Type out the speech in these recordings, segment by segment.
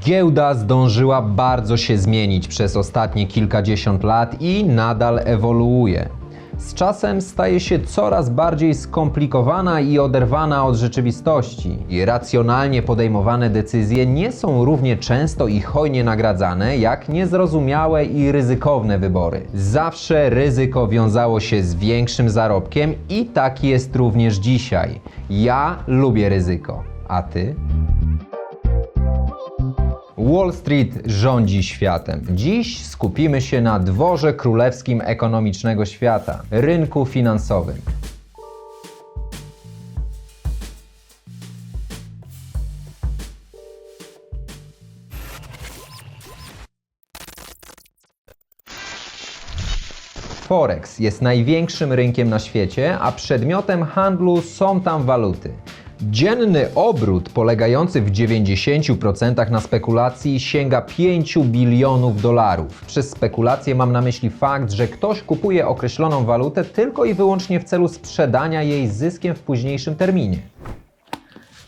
Giełda zdążyła bardzo się zmienić przez ostatnie kilkadziesiąt lat i nadal ewoluuje. Z czasem staje się coraz bardziej skomplikowana i oderwana od rzeczywistości. I racjonalnie podejmowane decyzje nie są równie często i hojnie nagradzane, jak niezrozumiałe i ryzykowne wybory. Zawsze ryzyko wiązało się z większym zarobkiem i tak jest również dzisiaj. Ja lubię ryzyko. A ty? Wall Street rządzi światem. Dziś skupimy się na dworze królewskim ekonomicznego świata rynku finansowym. Forex jest największym rynkiem na świecie, a przedmiotem handlu są tam waluty. Dzienny obrót polegający w 90% na spekulacji sięga 5 bilionów dolarów. Przez spekulację mam na myśli fakt, że ktoś kupuje określoną walutę tylko i wyłącznie w celu sprzedania jej zyskiem w późniejszym terminie.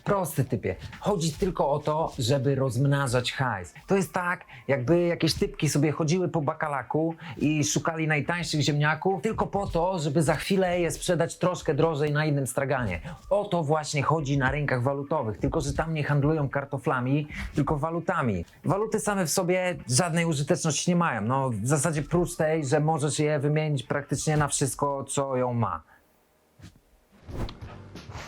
Prosty typie. Chodzi tylko o to, żeby rozmnażać hajs. To jest tak, jakby jakieś typki sobie chodziły po bakalaku i szukali najtańszych ziemniaków tylko po to, żeby za chwilę je sprzedać troszkę drożej na innym straganie. O to właśnie chodzi na rynkach walutowych, tylko że tam nie handlują kartoflami, tylko walutami. Waluty same w sobie żadnej użyteczności nie mają. No w zasadzie prócz tej, że możesz je wymienić praktycznie na wszystko, co ją ma.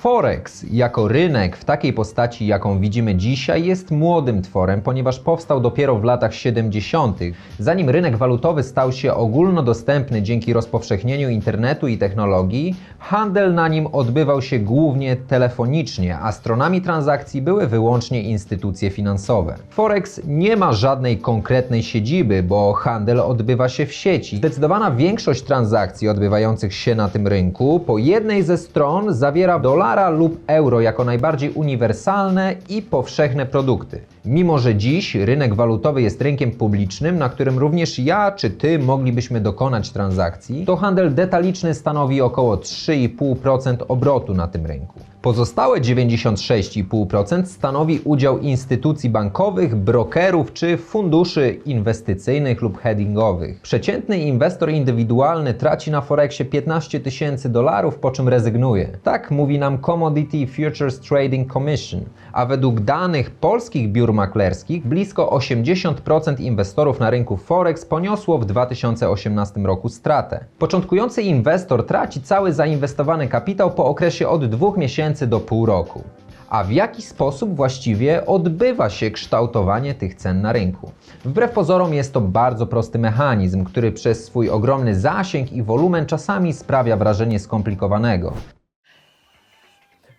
Forex jako rynek w takiej postaci, jaką widzimy dzisiaj, jest młodym tworem, ponieważ powstał dopiero w latach 70., zanim rynek walutowy stał się ogólnodostępny dzięki rozpowszechnieniu internetu i technologii, handel na nim odbywał się głównie telefonicznie, a stronami transakcji były wyłącznie instytucje finansowe. Forex nie ma żadnej konkretnej siedziby, bo handel odbywa się w sieci. Zdecydowana większość transakcji odbywających się na tym rynku po jednej ze stron zawiera dolara lub euro jako najbardziej uniwersalne i powszechne produkty. Mimo, że dziś rynek walutowy jest rynkiem publicznym, na którym również ja czy ty moglibyśmy dokonać transakcji, to handel detaliczny stanowi około 3,5% obrotu na tym rynku. Pozostałe 96,5% stanowi udział instytucji bankowych, brokerów czy funduszy inwestycyjnych lub hedgingowych. Przeciętny inwestor indywidualny traci na Forexie 15 tysięcy dolarów, po czym rezygnuje. Tak mówi nam Commodity Futures Trading Commission, a według danych polskich biur maklerskich blisko 80% inwestorów na rynku Forex poniosło w 2018 roku stratę. Początkujący inwestor traci cały zainwestowany kapitał po okresie od dwóch miesięcy do pół roku. A w jaki sposób właściwie odbywa się kształtowanie tych cen na rynku? Wbrew pozorom jest to bardzo prosty mechanizm, który przez swój ogromny zasięg i wolumen czasami sprawia wrażenie skomplikowanego.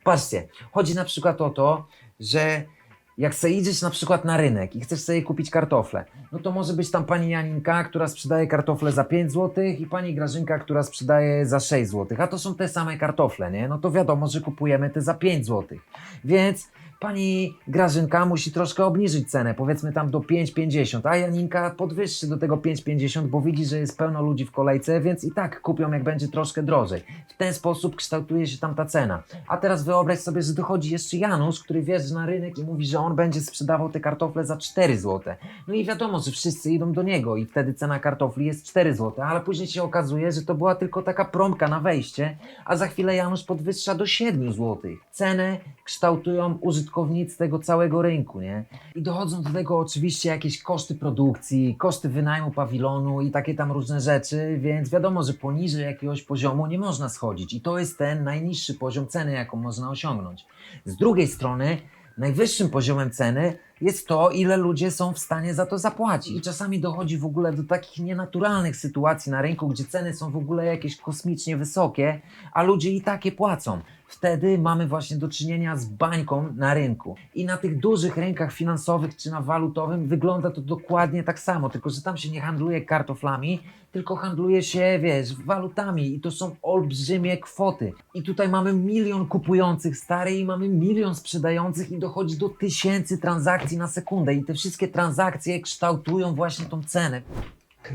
Patrzcie, chodzi na przykład o to, że jak sobie idziesz na przykład na rynek i chcesz sobie kupić kartofle, no to może być tam pani Janinka, która sprzedaje kartofle za 5 zł i pani Grażynka, która sprzedaje za 6 zł, a to są te same kartofle, nie? No to wiadomo, że kupujemy te za 5 zł. Więc pani Grażynka musi troszkę obniżyć cenę, powiedzmy tam do 5,50, a Janinka podwyższy do tego 5,50, bo widzi, że jest pełno ludzi w kolejce, więc i tak kupią jak będzie troszkę drożej. W ten sposób kształtuje się tam ta cena. A teraz wyobraź sobie, że dochodzi jeszcze Janusz, który wjeżdża na rynek i mówi, że on będzie sprzedawał te kartofle za 4 zł. No i wiadomo, że wszyscy idą do niego i wtedy cena kartofli jest 4 zł, ale później się okazuje, że to była tylko taka promka na wejście, a za chwilę Janusz podwyższa do 7 zł. Cenę kształtują użytkownicy tego całego rynku, nie? I dochodzą do tego oczywiście jakieś koszty produkcji, koszty wynajmu pawilonu i takie tam różne rzeczy, więc wiadomo, że poniżej jakiegoś poziomu nie można schodzić i to jest ten najniższy poziom ceny, jaką można osiągnąć. Z drugiej strony, najwyższym poziomem ceny jest to, ile ludzie są w stanie za to zapłacić. I czasami dochodzi w ogóle do takich nienaturalnych sytuacji na rynku, gdzie ceny są w ogóle jakieś kosmicznie wysokie, a ludzie i takie płacą. Wtedy mamy właśnie do czynienia z bańką na rynku. I na tych dużych rynkach finansowych czy na walutowym wygląda to dokładnie tak samo, tylko że tam się nie handluje kartoflami, tylko handluje się, wiesz, walutami i to są olbrzymie kwoty. I tutaj mamy milion kupujących stary i mamy milion sprzedających i dochodzi do tysięcy transakcji na sekundę i te wszystkie transakcje kształtują właśnie tą cenę.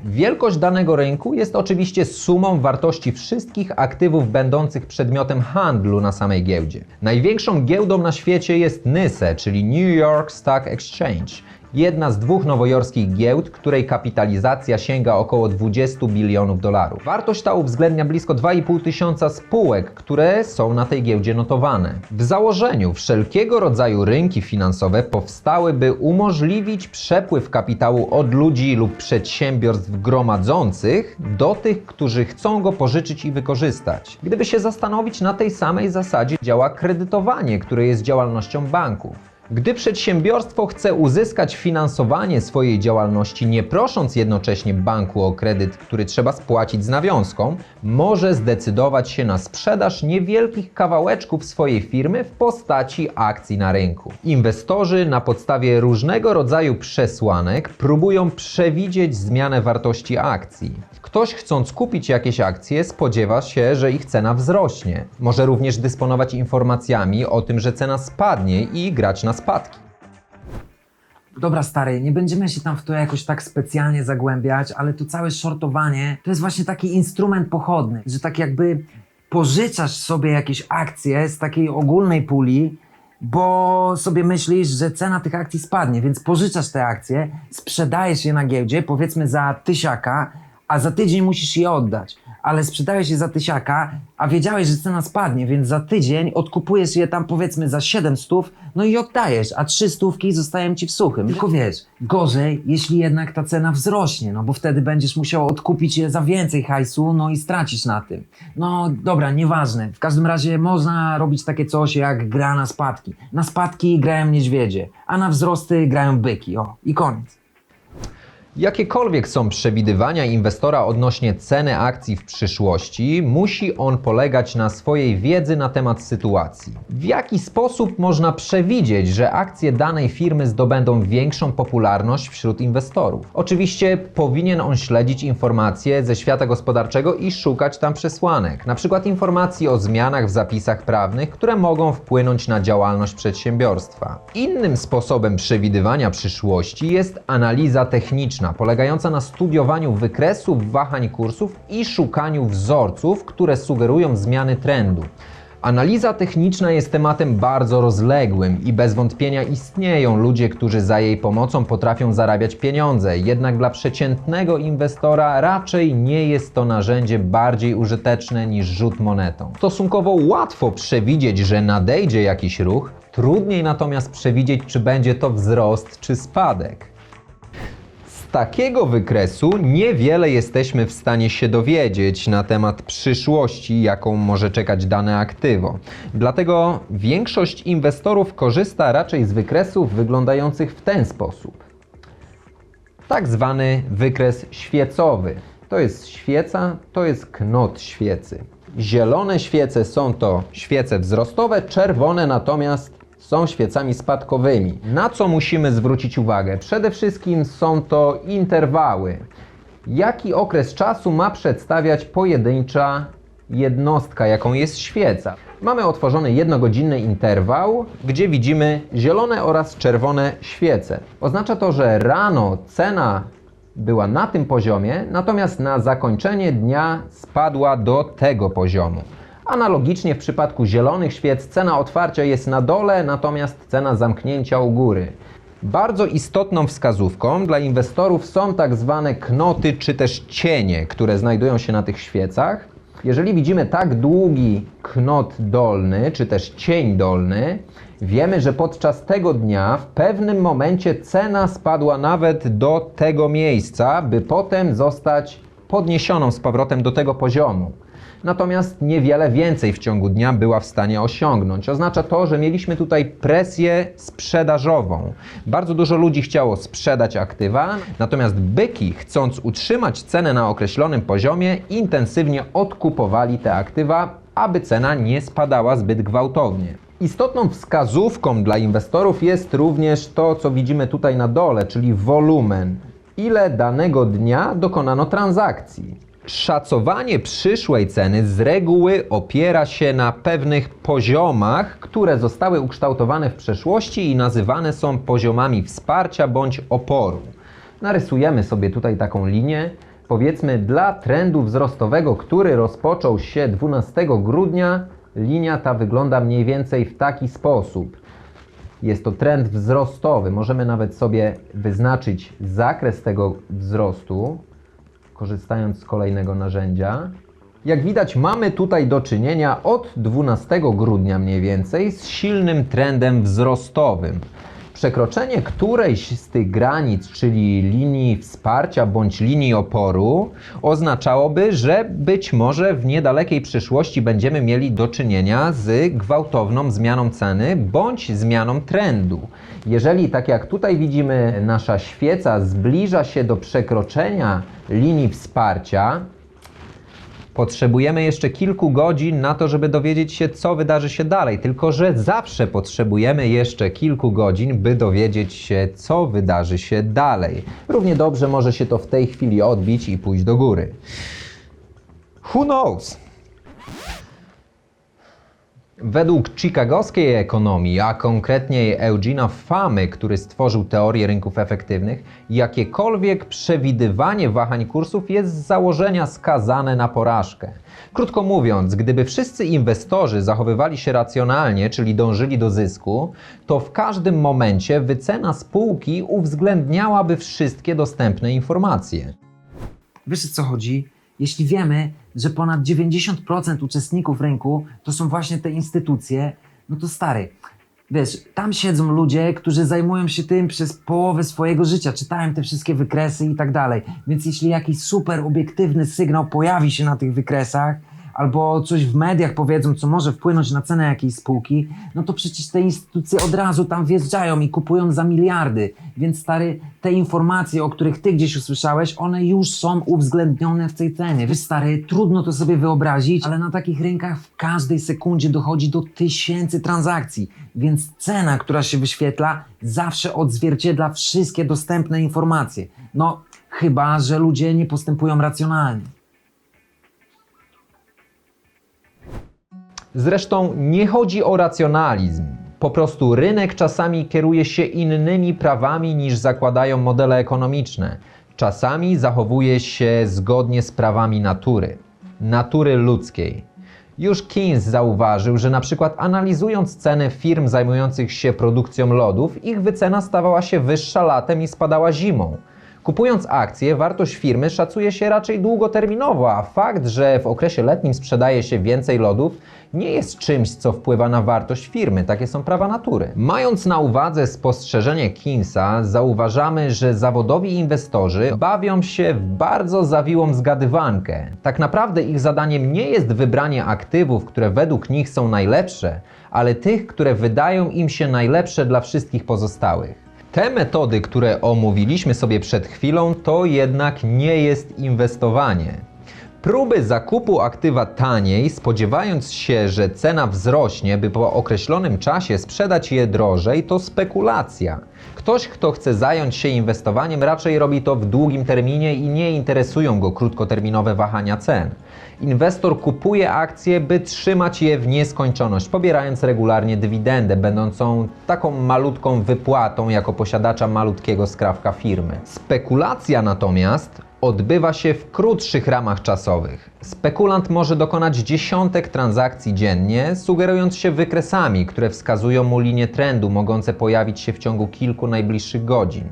Wielkość danego rynku jest oczywiście sumą wartości wszystkich aktywów będących przedmiotem handlu na samej giełdzie. Największą giełdą na świecie jest NYSE, czyli New York Stock Exchange. Jedna z dwóch nowojorskich giełd, której kapitalizacja sięga około 20 bilionów dolarów. Wartość ta uwzględnia blisko 2,5 tysiąca spółek, które są na tej giełdzie notowane. W założeniu wszelkiego rodzaju rynki finansowe powstały, by umożliwić przepływ kapitału od ludzi lub przedsiębiorstw gromadzących do tych, którzy chcą go pożyczyć i wykorzystać. Gdyby się zastanowić, na tej samej zasadzie działa kredytowanie, które jest działalnością banków. Gdy przedsiębiorstwo chce uzyskać finansowanie swojej działalności, nie prosząc jednocześnie banku o kredyt, który trzeba spłacić z nawiązką, może zdecydować się na sprzedaż niewielkich kawałeczków swojej firmy w postaci akcji na rynku. Inwestorzy na podstawie różnego rodzaju przesłanek próbują przewidzieć zmianę wartości akcji. Ktoś chcąc kupić jakieś akcje spodziewa się, że ich cena wzrośnie. Może również dysponować informacjami o tym, że cena spadnie i grać na spadki. Dobra, stary, nie będziemy się tam w to jakoś tak specjalnie zagłębiać, ale to całe shortowanie to jest właśnie taki instrument pochodny, że tak jakby pożyczasz sobie jakieś akcje z takiej ogólnej puli, bo sobie myślisz, że cena tych akcji spadnie, więc pożyczasz te akcje, sprzedajesz je na giełdzie, powiedzmy za tysiaka, a za tydzień musisz je oddać. Ale sprzedałeś je za tysiaka, a wiedziałeś, że cena spadnie, więc za tydzień odkupujesz je tam powiedzmy za 700, no i oddajesz, a trzy stówki zostają ci w suchym. Tylko wiesz, gorzej, jeśli jednak ta cena wzrośnie, no bo wtedy będziesz musiał odkupić je za więcej hajsu, no i stracisz na tym. No dobra, nieważne. W każdym razie można robić takie coś jak gra na spadki. Na spadki grają niedźwiedzie, a na wzrosty grają byki. O, i koniec. Jakiekolwiek są przewidywania inwestora odnośnie ceny akcji w przyszłości, musi on polegać na swojej wiedzy na temat sytuacji. W jaki sposób można przewidzieć, że akcje danej firmy zdobędą większą popularność wśród inwestorów? Oczywiście powinien on śledzić informacje ze świata gospodarczego i szukać tam przesłanek, przykład informacji o zmianach w zapisach prawnych, które mogą wpłynąć na działalność przedsiębiorstwa. Innym sposobem przewidywania przyszłości jest analiza techniczna, polegająca na studiowaniu wykresów wahań kursów i szukaniu wzorców, które sugerują zmiany trendu. Analiza techniczna jest tematem bardzo rozległym i bez wątpienia istnieją ludzie, którzy za jej pomocą potrafią zarabiać pieniądze, jednak dla przeciętnego inwestora raczej nie jest to narzędzie bardziej użyteczne niż rzut monetą. Stosunkowo łatwo przewidzieć, że nadejdzie jakiś ruch, trudniej natomiast przewidzieć, czy będzie to wzrost czy spadek. Takiego wykresu niewiele jesteśmy w stanie się dowiedzieć na temat przyszłości, jaką może czekać dane aktywo. Dlatego większość inwestorów korzysta raczej z wykresów wyglądających w ten sposób. Tak zwany wykres świecowy. To jest świeca, to jest knot świecy. Zielone świece są to świece wzrostowe, czerwone natomiast są świecami spadkowymi. Na co musimy zwrócić uwagę? Przede wszystkim są to interwały. Jaki okres czasu ma przedstawiać pojedyncza jednostka, jaką jest świeca? Mamy otworzony jednogodzinny interwał, gdzie widzimy zielone oraz czerwone świece. Oznacza to, że rano cena była na tym poziomie, natomiast na zakończenie dnia spadła do tego poziomu. Analogicznie w przypadku zielonych świec cena otwarcia jest na dole, natomiast cena zamknięcia u góry. Bardzo istotną wskazówką dla inwestorów są tak zwane knoty czy też cienie, które znajdują się na tych świecach. Jeżeli widzimy tak długi knot dolny czy też cień dolny, wiemy, że podczas tego dnia w pewnym momencie cena spadła nawet do tego miejsca, by potem zostać podniesioną z powrotem do tego poziomu natomiast niewiele więcej w ciągu dnia była w stanie osiągnąć. Oznacza to, że mieliśmy tutaj presję sprzedażową. Bardzo dużo ludzi chciało sprzedać aktywa, natomiast byki, chcąc utrzymać cenę na określonym poziomie, intensywnie odkupowali te aktywa, aby cena nie spadała zbyt gwałtownie. Istotną wskazówką dla inwestorów jest również to, co widzimy tutaj na dole, czyli wolumen. Ile danego dnia dokonano transakcji. Szacowanie przyszłej ceny z reguły opiera się na pewnych poziomach, które zostały ukształtowane w przeszłości i nazywane są poziomami wsparcia bądź oporu. Narysujemy sobie tutaj taką linię. Powiedzmy, dla trendu wzrostowego, który rozpoczął się 12 grudnia, linia ta wygląda mniej więcej w taki sposób. Jest to trend wzrostowy. Możemy nawet sobie wyznaczyć zakres tego wzrostu, korzystając z kolejnego narzędzia. Jak widać, mamy tutaj do czynienia od 12 grudnia mniej więcej z silnym trendem wzrostowym. Przekroczenie którejś z tych granic, czyli linii wsparcia bądź linii oporu, oznaczałoby, że być może w niedalekiej przyszłości będziemy mieli do czynienia z gwałtowną zmianą ceny bądź zmianą trendu. Jeżeli, tak jak tutaj widzimy, nasza świeca zbliża się do przekroczenia linii wsparcia, Potrzebujemy jeszcze kilku godzin na to, żeby dowiedzieć się, co wydarzy się dalej. Tylko, że zawsze potrzebujemy jeszcze kilku godzin, by dowiedzieć się, co wydarzy się dalej. Równie dobrze może się to w tej chwili odbić i pójść do góry. Who knows? Według chicagowskiej ekonomii, a konkretniej Eugena Famy, który stworzył teorię rynków efektywnych, jakiekolwiek przewidywanie wahań kursów jest z założenia skazane na porażkę. Krótko mówiąc, gdyby wszyscy inwestorzy zachowywali się racjonalnie, czyli dążyli do zysku, to w każdym momencie wycena spółki uwzględniałaby wszystkie dostępne informacje. Wiesz co chodzi? Jeśli wiemy, że ponad 90% uczestników rynku to są właśnie te instytucje, no to stary, wiesz, tam siedzą ludzie, którzy zajmują się tym przez połowę swojego życia, czytają te wszystkie wykresy i tak dalej. Więc jeśli jakiś super obiektywny sygnał pojawi się na tych wykresach, albo coś w mediach powiedzą, co może wpłynąć na cenę jakiejś spółki, no to przecież te instytucje od razu tam wjeżdżają i kupują za miliardy. Więc stary, te informacje, o których ty gdzieś usłyszałeś, one już są uwzględnione w tej cenie. Wiesz stary, trudno to sobie wyobrazić, ale na takich rynkach w każdej sekundzie dochodzi do tysięcy transakcji. Więc cena, która się wyświetla, zawsze odzwierciedla wszystkie dostępne informacje. No, chyba, że ludzie nie postępują racjonalnie. Zresztą nie chodzi o racjonalizm. Po prostu rynek czasami kieruje się innymi prawami niż zakładają modele ekonomiczne. Czasami zachowuje się zgodnie z prawami natury, natury ludzkiej. Już Keynes zauważył, że na przykład analizując ceny firm zajmujących się produkcją lodów, ich wycena stawała się wyższa latem i spadała zimą. Kupując akcje, wartość firmy szacuje się raczej długoterminowo, a fakt, że w okresie letnim sprzedaje się więcej lodów, nie jest czymś, co wpływa na wartość firmy. Takie są prawa natury. Mając na uwadze spostrzeżenie Keynesa, zauważamy, że zawodowi inwestorzy bawią się w bardzo zawiłą zgadywankę. Tak naprawdę ich zadaniem nie jest wybranie aktywów, które według nich są najlepsze, ale tych, które wydają im się najlepsze dla wszystkich pozostałych. Te metody, które omówiliśmy sobie przed chwilą, to jednak nie jest inwestowanie. Próby zakupu aktywa taniej, spodziewając się, że cena wzrośnie, by po określonym czasie sprzedać je drożej, to spekulacja. Ktoś, kto chce zająć się inwestowaniem, raczej robi to w długim terminie i nie interesują go krótkoterminowe wahania cen. Inwestor kupuje akcje, by trzymać je w nieskończoność, pobierając regularnie dywidendę, będącą taką malutką wypłatą jako posiadacza malutkiego skrawka firmy. Spekulacja natomiast odbywa się w krótszych ramach czasowych. Spekulant może dokonać dziesiątek transakcji dziennie, sugerując się wykresami, które wskazują mu linie trendu mogące pojawić się w ciągu kilku najbliższych godzin.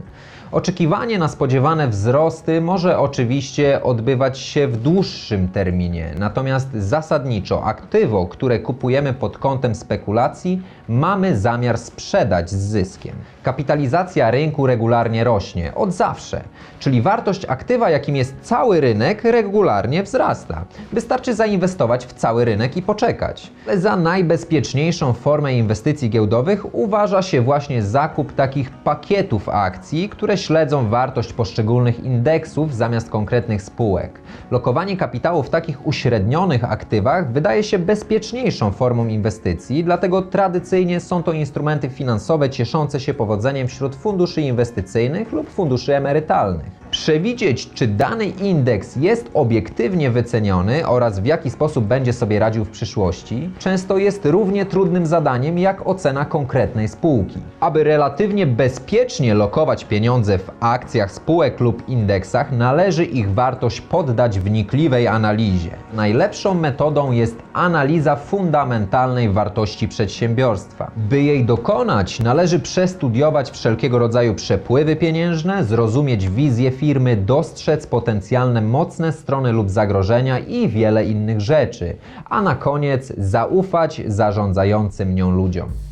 Oczekiwanie na spodziewane wzrosty może oczywiście odbywać się w dłuższym terminie, natomiast zasadniczo aktywo, które kupujemy pod kątem spekulacji, mamy zamiar sprzedać z zyskiem. Kapitalizacja rynku regularnie rośnie od zawsze, czyli wartość aktywa, jakim jest cały rynek, regularnie wzrasta. Wystarczy zainwestować w cały rynek i poczekać. Za najbezpieczniejszą formę inwestycji giełdowych uważa się właśnie zakup takich pakietów akcji, które śledzą wartość poszczególnych indeksów zamiast konkretnych spółek. Lokowanie kapitału w takich uśrednionych aktywach wydaje się bezpieczniejszą formą inwestycji, dlatego tradycyjnie są to instrumenty finansowe cieszące się powodzeniem wśród funduszy inwestycyjnych lub funduszy emerytalnych. Przewidzieć, czy dany indeks jest obiektywnie wyceniony oraz w jaki sposób będzie sobie radził w przyszłości, często jest równie trudnym zadaniem jak ocena konkretnej spółki. Aby relatywnie bezpiecznie lokować pieniądze w akcjach spółek lub indeksach, należy ich wartość poddać wnikliwej analizie. Najlepszą metodą jest analiza fundamentalnej wartości przedsiębiorstwa. By jej dokonać, należy przestudiować wszelkiego rodzaju przepływy pieniężne, zrozumieć wizję firmy, dostrzec potencjalne mocne strony lub zagrożenia i wiele innych rzeczy, a na koniec zaufać zarządzającym nią ludziom.